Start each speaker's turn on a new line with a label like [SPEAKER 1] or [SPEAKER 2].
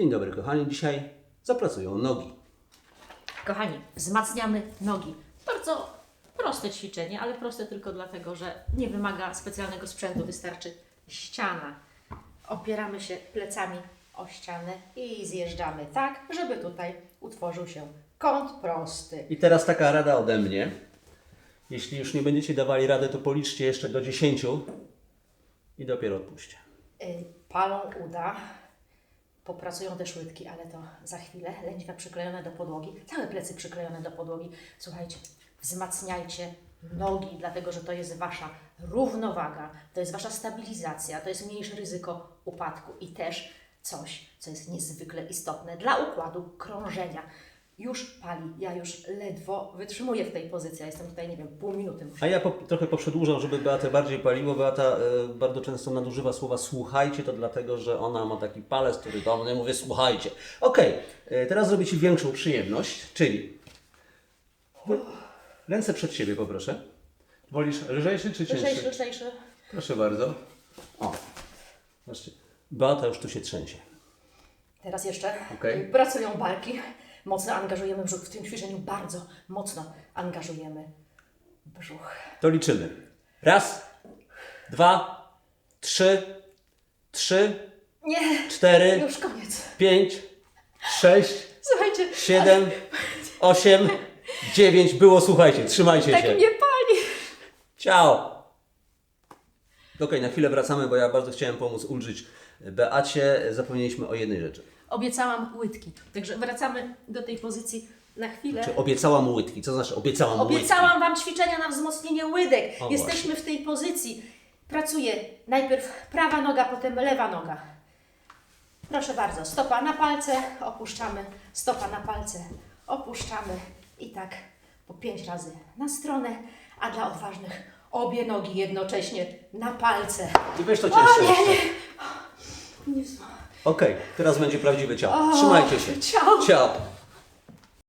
[SPEAKER 1] Dzień dobry kochani, dzisiaj zapracują nogi.
[SPEAKER 2] Kochani, wzmacniamy nogi. Bardzo proste ćwiczenie, ale proste tylko dlatego, że nie wymaga specjalnego sprzętu, wystarczy ściana. Opieramy się plecami o ścianę i zjeżdżamy tak, żeby tutaj utworzył się kąt prosty.
[SPEAKER 1] I teraz taka rada ode mnie. Jeśli już nie będziecie dawali rady, to policzcie jeszcze do 10 i dopiero odpuśćcie.
[SPEAKER 2] Y, Palą uda, popracują też łydki, ale to za chwilę. Lędźwia przyklejone do podłogi, całe plecy przyklejone do podłogi. Słuchajcie, wzmacniajcie nogi, dlatego że to jest Wasza równowaga, to jest Wasza stabilizacja, to jest mniejsze ryzyko upadku i też coś, co jest niezwykle istotne dla układu krążenia. Już pali, ja już ledwo wytrzymuję w tej pozycji, ja jestem tutaj, nie wiem, pół minuty muszę
[SPEAKER 1] A ja po, trochę poprzedłużam, żeby Beatę bardziej paliło. Beata e, bardzo często nadużywa słowa słuchajcie, to dlatego, że ona ma taki palec, który do mnie mówi słuchajcie. Okej, e, teraz zrobię Ci większą przyjemność, czyli ręce przed siebie poproszę. Wolisz lżejszy czy cięższy?
[SPEAKER 2] Lżejszy, lżejszy.
[SPEAKER 1] Proszę bardzo. O, zobaczcie. Beata już tu się trzęsie.
[SPEAKER 2] Teraz jeszcze
[SPEAKER 1] Okej.
[SPEAKER 2] pracują barki. Mocno angażujemy brzuch. W tym ćwiczeniu bardzo mocno angażujemy brzuch.
[SPEAKER 1] To liczymy. Raz, dwa, trzy, trzy,
[SPEAKER 2] Nie,
[SPEAKER 1] cztery,
[SPEAKER 2] już koniec.
[SPEAKER 1] pięć, sześć,
[SPEAKER 2] Słuchajcie,
[SPEAKER 1] siedem, osiem, dziewięć. Było, słuchajcie, trzymajcie
[SPEAKER 2] tak
[SPEAKER 1] się.
[SPEAKER 2] mnie pali.
[SPEAKER 1] Ciao! Okej, na chwilę wracamy, bo ja bardzo chciałem pomóc ulżyć Beacie. Zapomnieliśmy o jednej rzeczy.
[SPEAKER 2] Obiecałam łydki. Także wracamy do tej pozycji na chwilę.
[SPEAKER 1] Czy obiecałam mu łydki? Co znaczy obiecałam łydki?
[SPEAKER 2] Obiecałam Wam ćwiczenia na wzmocnienie łydek.
[SPEAKER 1] O,
[SPEAKER 2] Jesteśmy w tej pozycji. Pracuje najpierw prawa noga, potem lewa noga. Proszę bardzo, stopa na palce, opuszczamy, stopa na palce, opuszczamy i tak po pięć razy na stronę, a dla odważnych obie nogi jednocześnie na palce.
[SPEAKER 1] I weź to
[SPEAKER 2] O,
[SPEAKER 1] cięższe
[SPEAKER 2] nie,
[SPEAKER 1] jeszcze.
[SPEAKER 2] nie.
[SPEAKER 1] Okej, teraz będzie prawdziwy ciao. Trzymajcie się.
[SPEAKER 2] Ciao.
[SPEAKER 1] Ciao.